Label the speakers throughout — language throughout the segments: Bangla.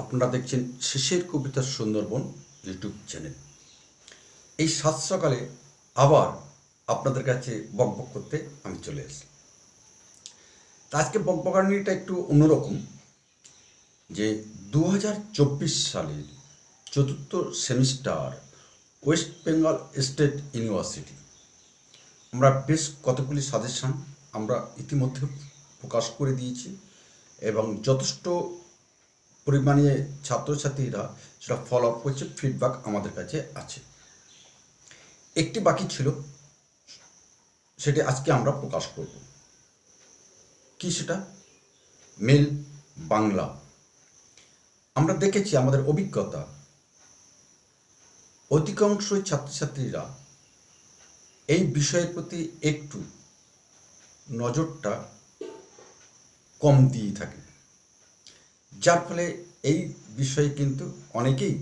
Speaker 1: আপনারা দেখছেন শেষের কবিতার সুন্দরবন ইউটিউব চ্যানেল। এই সাত সকালে আবার আপনাদের কাছে বকবক করতে আমি চলে এসেছি তা আজকে বকবকানিটা একটু অন্যরকম, যে দু হাজার চব্বিশ সালের চতুর্থ semester West Bengal State University. আমরা বেশ কতগুলি সাজেশন আমরা ইতিমধ্যে প্রকাশ করে দিয়েছি এবং যথেষ্ট পরিমাণে ছাত্রছাত্রীরা সেটা ফলো আপ করছে ফিডব্যাক আমাদের কাছে আছে। একটি বাকি ছিল, সেটি আজকে আমরা প্রকাশ করব। কি সেটা? মেল বাংলা। আমরা দেখেছি আমাদের অভিজ্ঞতা। অধিকাংশ ছাত্রছাত্রীরা এই বিষয়ের প্রতি একটু নজরটা কম দিয়ে থাকে। যার ফলে এই বিষয়ে কিন্তু অনেকেই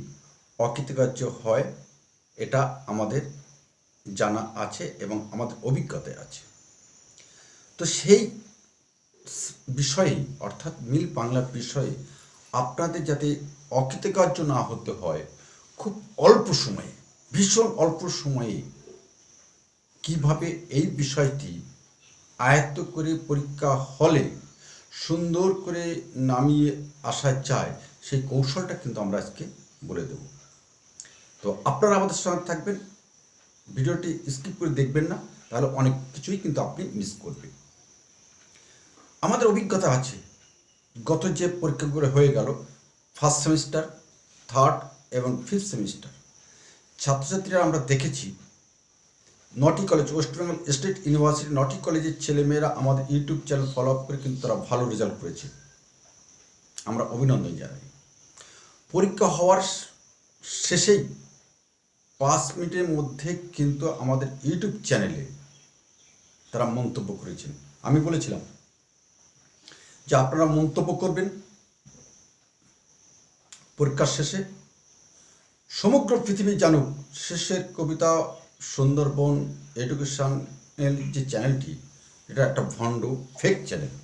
Speaker 1: অকৃতকার্য হয়, এটা আমাদের জানা আছে এবং আমাদের অভিজ্ঞতায় আছে। তো সেই বিষয়ে অর্থাৎ মিল বাংলার বিষয়ে আপনাদের যাতে অকৃতকার্য না হতে হয়, খুব অল্প সময়ে, ভীষণ অল্প সময়ে কীভাবে এই বিষয়টি আয়ত্ত করে পরীক্ষা হলে সুন্দর করে নামিয়ে আসা যায় সেই কৌশলটা কিন্তু আমরা আজকে বলে দেব। তো আপনারা আমাদের সঙ্গে থাকবেন, ভিডিওটি স্কিপ করে দেখবেন না, তাহলে অনেক কিছুই কিন্তু আপনি মিস করবেন। আমাদের অভিজ্ঞতা আছে, গত যে পরীক্ষাগুলো হয়ে গেল ফার্স্ট সেমিস্টার থার্ড এবং ফিফথ সেমিস্টার ছাত্রছাত্রীরা আমরা দেখেছি নটি college West Bengal State University নটি কলেজের ছেলেমেয়েরা আমাদের ইউটিউব চ্যানেল ফলো আপ করে কিন্তু তারা ভালো রেজাল্ট করেছে। আমরা অভিনন্দন জানাই। পরীক্ষা হওয়ার শেষেই পাঁচ মিনিটের মধ্যে কিন্তু আমাদের ইউটিউব চ্যানেলে তারা মন্তব্য করেছেন। আমি বলেছিলাম যে আপনারা মন্তব্য করবেন পরীক্ষার শেষে। সমগ্র পৃথিবী জানুক, শেষের কবিতা সুন্দরবন এডুকেশনের যে চ্যানেলটি এটা একটা ভণ্ড ফেক চ্যানেল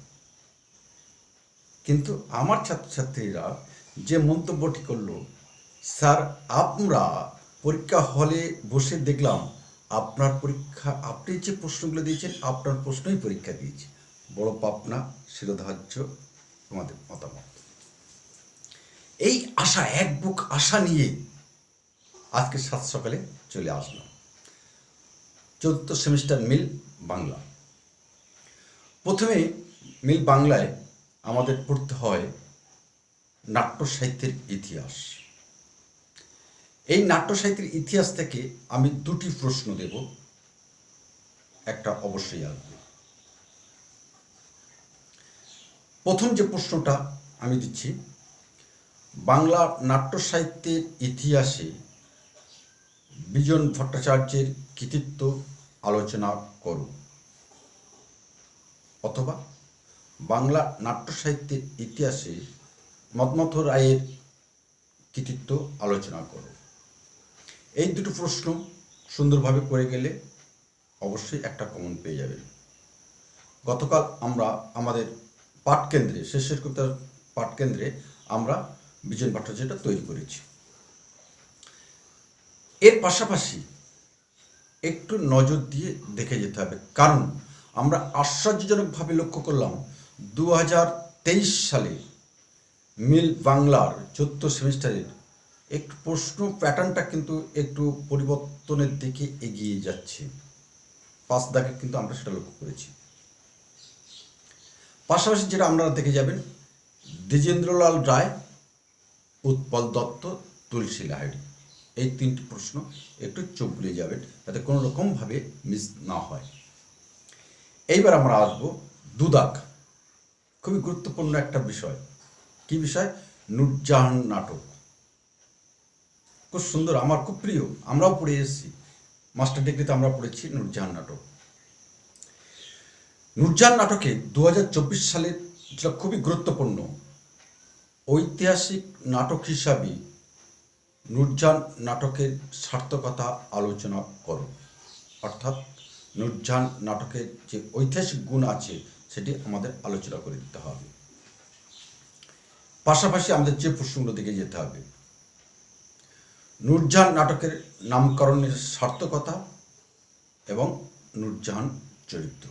Speaker 1: কিন্তু আমার ছাত্রছাত্রীরা যে মন্তব্যটি করল, স্যার, আমরা পরীক্ষা হলে বসে দেখলাম আপনার পরীক্ষা, আপনি যে প্রশ্নগুলো দিয়েছেন, আপনার প্রশ্নই পরীক্ষা দিয়েছে। বড় পাপনা শিরোধার্য আমাদের মতামত। এই আশা, এক বুক আশা নিয়ে আজকে সাত সকালে চলে আসলাম। চতুর্থ সেমিস্টার মিল বাংলা। প্রথমে মিল বাংলায় আমাদের পড়তে হয় নাট্য সাহিত্যের ইতিহাস। এই নাট্য সাহিত্যের ইতিহাস থেকে আমি দুটি প্রশ্ন দেব, একটা অবশ্যই আসবে। প্রথম যে প্রশ্নটা আমি দিচ্ছি, বাংলা নাট্য সাহিত্যের ইতিহাসে বিজন ভট্টাচার্যের কৃতিত্ব আলোচনা করো অথবা বাংলা নাট্য সাহিত্যের ইতিহাসে মতমথ রায়ের কৃতিত্ব আলোচনা করো এই দুটো প্রশ্ন সুন্দরভাবে করে গেলে অবশ্যই একটা কমন পেয়ে যাবেন। গতকাল আমরা আমাদের পাঠকেন্দ্রে, শেষের কবিতার পাঠকেন্দ্রে আমরা বিজন ভট্টাচার্যটা তৈরি করেছি। এর পাশাপাশি একটু নজর দিয়ে দেখে যেতে হবে। কারণ আমরা আশ্চর্যজনকভাবে লক্ষ্য করলাম দু হাজার তেইশ সালে মিল বাংলার চোদ্দ সেমিস্টারের একটু প্রশ্ন প্যাটার্নটা কিন্তু একটু পরিবর্তনের দিকে এগিয়ে যাচ্ছে। পাঁচ দাগে কিন্তু আমরা সেটা লক্ষ্য করেছি। পাশাপাশি যেটা আপনারা দেখে যাবেন, দ্বিজেন্দ্রলাল রায়, উৎপল দত্ত, তুলসী লাহিড়ি। এই তিনটি প্রশ্ন একটু চোখ বুলিয়ে যাবেন যাতে কোনো রকমভাবে মিস না হয়। এইবার আমরা আসব দুদাক। খুবই গুরুত্বপূর্ণ একটা বিষয়। কি বিষয়? নুরজাহান নাটক। খুব সুন্দর, আমার খুব প্রিয়, আমরাও পড়ে এসেছি। মাস্টার ডিগ্রিতে আমরা পড়েছি নুরজাহান নাটক। নুরজাহান নাটকে দু সালের, যেটা খুবই গুরুত্বপূর্ণ, ঐতিহাসিক নাটক হিসাবে নুরজান নাটকের সার্থকতা আলোচনা করো। অর্থাৎ নুরজান নাটকের যে ঐতিহাসিক গুণ আছে, সেটি আমাদের আলোচনা করে দিতে হবে। পাশাপাশি আমাদের যে প্রশ্নগুলো দিকে যেতে হবে। নূরজাহান নাটকের নামকরণের সার্থকতা এবং নূরজাহান চরিত্র।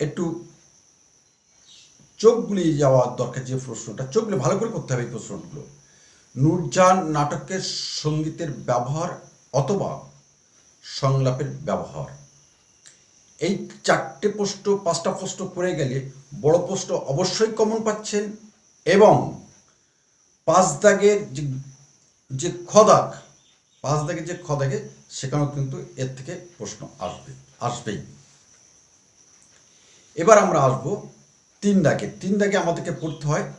Speaker 1: একটু চোখ বুলিয়ে যাওয়া দরকার যে প্রশ্নটা, চোখ ভালো করে করতে হবে এই প্রশ্নগুলো। নূরজাহান নাটকের সঙ্গীতের ব্যবহার অথবা সংলাপের ব্যবহার। এই চারটে প্রশ্ন, পাঁচটা প্রশ্ন করে গেলে বড় প্রশ্ন অবশ্যই কমন পাচ্ছেন এবং পাঁচ দাগের যে যে খদাক পাঁচ দাগের যে খদাগে সেখানেও কিন্তু এর থেকে প্রশ্ন আসবে, আসবেই। এবার আমরা আসব তিন দাগে তিন দাগে আমাদেরকে পড়তে হয়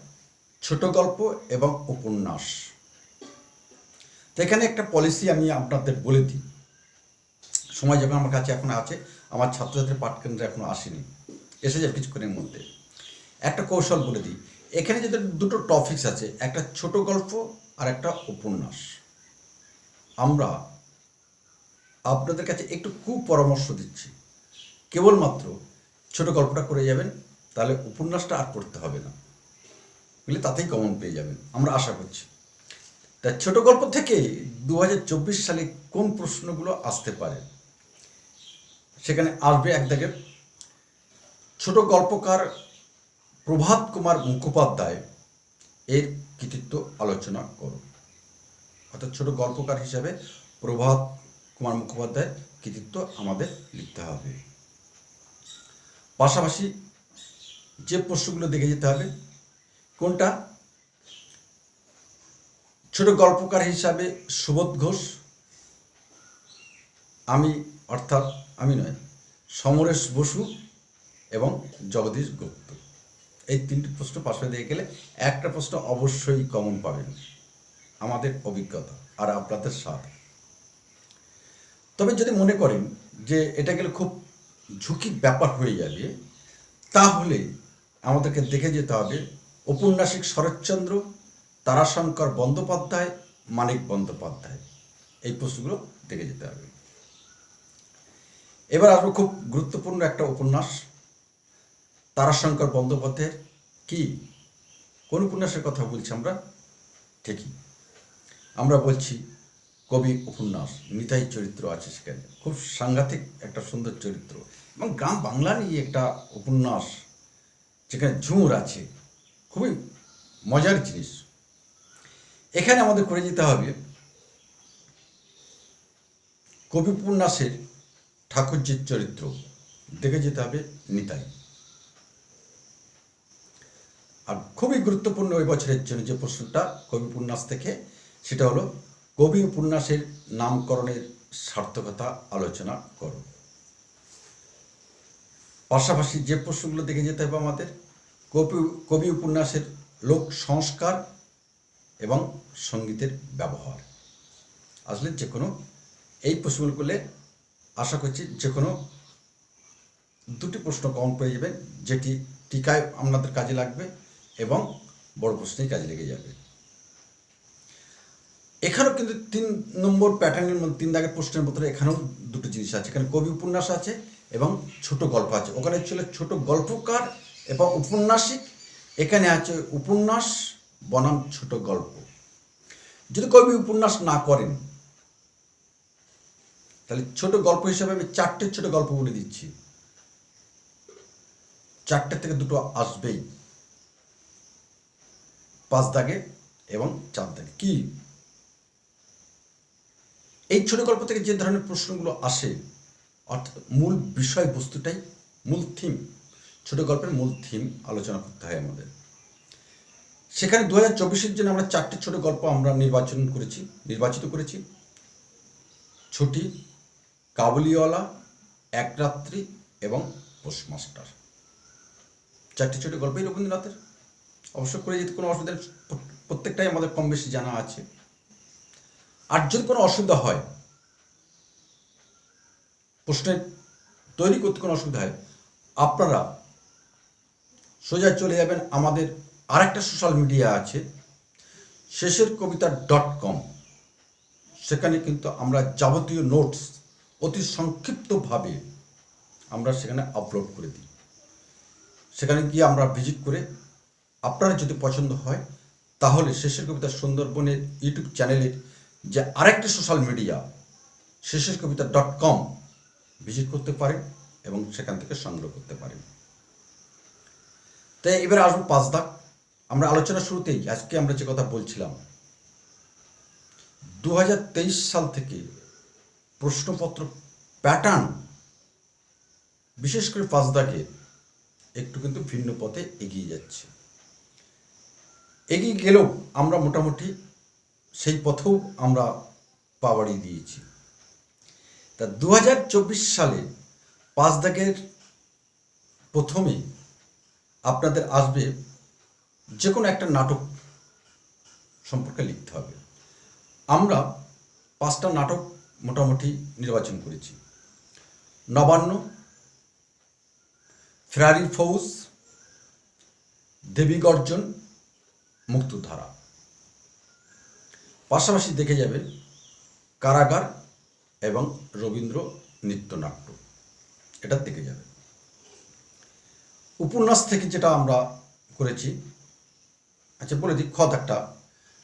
Speaker 1: ছোট গল্প এবং উপন্যাস। তো এখানে একটা পলিসি আমি আপনাদের বলে দিই। সময় যখন আমার কাছে এখন আছে, আমার ছাত্রছাত্রীর পাঠকেন্দ্রে এখনও আসেনি। এসে যাবে কিছুক্ষণের মধ্যে। একটা কৌশল বলে দিই। এখানে যদি দুটো টপিকস আছে, একটা ছোট গল্প আর একটা উপন্যাস। আমরা আপনাদের কাছে একটু কুপরামর্শ দিচ্ছি। কেবলমাত্র ছোট গল্পটা করে যাবেন তাহলে উপন্যাসটা আর পড়তে হবে না। বুঝলে? তাতেই কমন পেয়ে যাবেন। আমরা আশা করছি। তা ছোট গল্প থেকে দু হাজার চব্বিশ সালে কোন প্রশ্নগুলো আসতে পারে? সেখানে আসবে এক দাগে। ছোট গল্পকার প্রভাত কুমার মুখোপাধ্যায় এর কৃতিত্ব আলোচনা করো। অর্থাৎ ছোট গল্পকার হিসাবে প্রভাত কুমার মুখোপাধ্যায়ের কৃতিত্ব আমাদের লিখতে হবে। পাশাপাশি যে প্রশ্নগুলো দেখে যেতে হবে কোনটা? ছোট গল্পকার হিসাবে সুবোধ ঘোষ, আমি অর্থাৎ আমি নয়, সমরেশ বসু এবং জগদীশ গুপ্ত। এই তিনটি প্রশ্ন পাশে দিয়ে গেলে একটা প্রশ্ন অবশ্যই কমন পাবেন। আমাদের অভিজ্ঞতা আর আপনাদের সাথে তবে যদি মনে করেন যে এটা গেলে খুব ঝুঁকির ব্যাপার হয়ে যাবে, তাহলে আমাদেরকে দেখে যেতে হবে। ঔপন্যাসিক শরৎচন্দ্র, তারাশঙ্কর বন্দ্যোপাধ্যায়, মানিক বন্দ্যোপাধ্যায়। এই প্রশ্নগুলো দেখে যেতে হবে। এবার আসব খুব গুরুত্বপূর্ণ একটা উপন্যাস, তারাশঙ্কর বন্দ্যোপাধ্যায়ের কি? কোন উপন্যাসের কথা বলছি আমরা? ঠিকই। আমরা বলছি কবি উপন্যাস, নিতাই চরিত্র আছে সেখানে। খুব সাংঘাতিক একটা সুন্দর চরিত্র। এবং গ্রাম বাংলা নিয়ে একটা উপন্যাস যেখানে ঝুমুর আছে, খুবই মজার জিনিস। এখানে আমাদের করে যেতে হবে কবি উপন্যাসের ঠাকুরজির চরিত্র। দেখে যেতে হবে নিতাই। আর খুবই গুরুত্বপূর্ণ ওই বছরের জন্য যে প্রশ্নটা কবি উপন্যাস থেকে, সেটা হলো কবি উপন্যাসের নামকরণের সার্থকতা আলোচনা করো। পাশাপাশি যে প্রশ্নগুলো দেখে যেতে হবে আমাদের কবি কবি উপন্যাসের লোক সংস্কার এবং সঙ্গীতের ব্যবহার। আসলে যে কোনো, এই প্রশ্নগুলো করলে আশা করছি যে কোনো দুটি প্রশ্ন কম পেয়ে যাবেন যেটি টিকায় আপনাদের কাজে লাগবে এবং বড় প্রশ্নেই কাজে লেগে যাবে। এখানেও কিন্তু তিন নম্বর প্যাটার্নের মধ্যে, তিন দাগের প্রশ্নের মধ্যে এখানেও দুটো জিনিস আছে। এখানে কবি উপন্যাস আছে এবং ছোট গল্প আছে। ওখানে ছিল ছোট গল্পকার এবং উপন্যাসিক, এখানে আছে উপন্যাস, বনাম ছোট গল্প। যদি কবি উপন্যাস না করেন, তাহলে ছোট গল্প হিসাবে আমি চারটে ছোট গল্প বলে দিচ্ছি। চারটে থেকে দুটো আসবেই। পাঁচ দাগে এবং চার দাগে। কি? এই ছোট গল্প থেকে যে ধরনের প্রশ্নগুলো আসে, অর্থাৎ মূল বিষয়বস্তুটাই, মূল থিম ছোট গল্পের মূল থিম আলোচনা করতে হয় আমাদের। সেখানে দু হাজার চব্বিশের জন্য আমরা চারটে ছোট গল্প আমরা নির্বাচন করেছি, নির্বাচিত করেছি। ছুটি, কাবুলিওয়ালা, এক রাত্রি এবং পোস্টমাস্টার চারটি ছোট গল্পই রবীন্দ্রনাথের। অবশ্য করে যেতে কোনো অসুবিধা প্রত্যেকটাই আমাদের কম বেশি জানা আছে। আর যদি কোনো অসুবিধা হয়, প্রশ্নের তৈরি করতে কোনো অসুবিধা হয়, আপনারা সোজা চলে যাবেন আমাদের আরেকটা সোশ্যাল মিডিয়া আছে, শেষের কবিতা ডট কম সেখানে কিন্তু আমরা যাবতীয় নোটস অতি সংক্ষিপ্তভাবে আমরা সেখানে আপলোড করে দিই। সেখানে গিয়ে আমরা ভিজিট করে আপনার যদি পছন্দ হয়, তাহলে শেষের কবিতা সুন্দরবনের ইউটিউব চ্যানেলের যে আরেকটি সোশ্যাল মিডিয়া শেষের কবিতা ডট কম ভিজিট করতে পারেন এবং সেখান থেকে সংগ্রহ করতে পারেন। তাই এবারে আসব পাঁচ দাগ। আমরা আলোচনা শুরুতেই, আজকে আমরা যে কথা বলছিলাম দু হাজার তেইশ সাল থেকে প্রশ্নপত্র প্যাটার্ন বিশেষ করে পাঁচ দাগে, একটু কিন্তু ভিন্ন পথে এগিয়ে যাচ্ছে। এগিয়ে গেলেও আমরা মোটামুটি সেই পথেও আমরা পা দিয়েছি। তা দু হাজার চব্বিশ সালে পাঁচ দাগের প্রথমে আপনাদের আসবে যে কোনো একটা নাটক সম্পর্কে লিখতে হবে। আমরা পাঁচটা নাটক মোটামুটি নির্বাচন করেছি। নবান্ন ফেরারি ফৌজ দেবী গর্জন মুক্তধারা। পাশাপাশি দেখে যাবে কারাগার এবং রবীন্দ্র নৃত্যনাট্য এটার দেখে যাবেন উপন্যাস থেকে যেটা আমরা করেছি আচ্ছা বলে দিই খত একটা।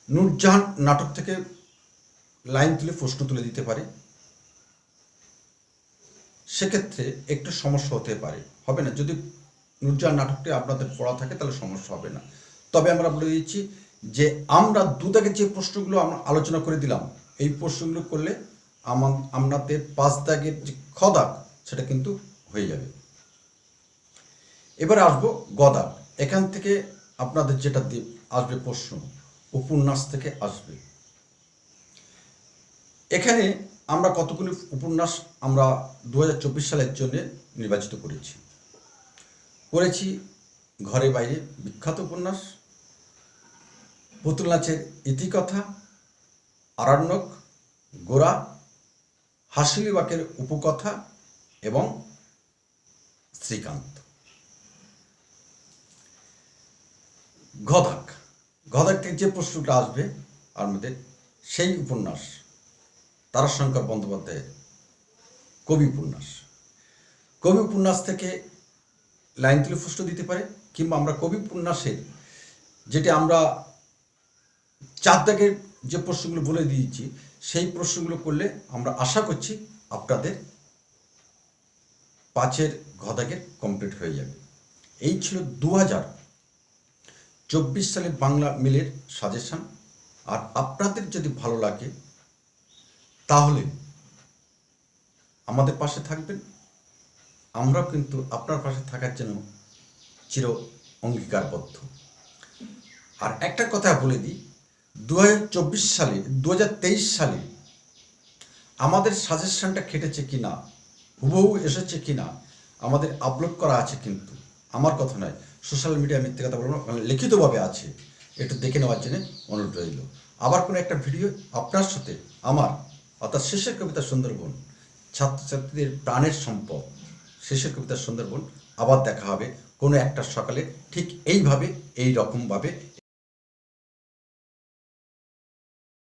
Speaker 1: নূরজাহান নাটক থেকে লাইন তুলে প্রশ্ন তুলে দিতে পারে। সেক্ষেত্রে একটু সমস্যা হতে পারে। হবে না? যদি নূরজাহান নাটকটি আপনাদের পড়া থাকে, তাহলে সমস্যা হবে না। তবে আমরা বলে দিচ্ছি যে, আমরা দুদাগে যে প্রশ্নগুলো আমরা আলোচনা করে দিলাম, এই প্রশ্নগুলো করলে আমার আপনাদের পাঁচ দাগের যে খদাগ সেটা কিন্তু হয়ে যাবে। এবারে আসব গদা। এখান থেকে আপনাদের যেটা দি- আসবে প্রশ্ন, উপন্যাস থেকে আসবে। এখানে আমরা কতগুলি উপন্যাস আমরা দু হাজার চব্বিশ সালের জন্য নির্বাচিত করেছি? করেছি ঘরে বাইরে বিখ্যাত উপন্যাস পুতুল নাচের ইতিকথা আরণ্যক গোরা হাসিলিবাকের উপকথা এবং শ্রীকান্ত। গদাক। গদাক থেকে যে প্রশ্নটা আসবে মধ্যে সেই উপন্যাস, তারাশঙ্কর বন্দ্যোপাধ্যায়ের কবি উপন্যাস। কবি উপন্যাস থেকে লাইন তুলে ফুষ্ট দিতে পারে, কিংবা আমরা কবি উপন্যাসের যেটি আমরা চার দাগের যে প্রশ্নগুলো বলে দিয়েছি, সেই প্রশ্নগুলো করলে আমরা আশা করছি আপনাদের পাঁচের ঘদাগের কমপ্লিট হয়ে যাবে। এই ছিল দু হাজার চব্বিশ সালের বাংলা মিলের সাজেশন। আর আপনাদের যদি ভালো লাগে, তাহলে আমাদের পাশে থাকবেন। আমরাও কিন্তু আপনার পাশে থাকার জন্য চির অঙ্গীকারবদ্ধ। আর একটা কথা বলে দিই দু হাজার চব্বিশ সালে দু হাজার তেইশ সালে আমাদের সাজেশনটা খেটেছে কি না হুবহু এসেছে কি না আমাদের আপলোড করা আছে কিন্তু। আমার কথা নয় সোশ্যাল মিডিয়া মিথ্যে কথা বলব না, লিখিতভাবে আছে। একটু দেখে নেওয়ার জন্য অনুরোধ রইল। আবার কোনো একটা ভিডিও আপনার সাথে আমার অর্থাৎ শেষের কবিতা সুন্দরবন ছাত্রছাত্রীদের প্রাণের সম্পদ শেষের কবিতা সুন্দরবন আবার দেখা হবে কোনো একটা সকালে ঠিক এইভাবে এই রকমভাবে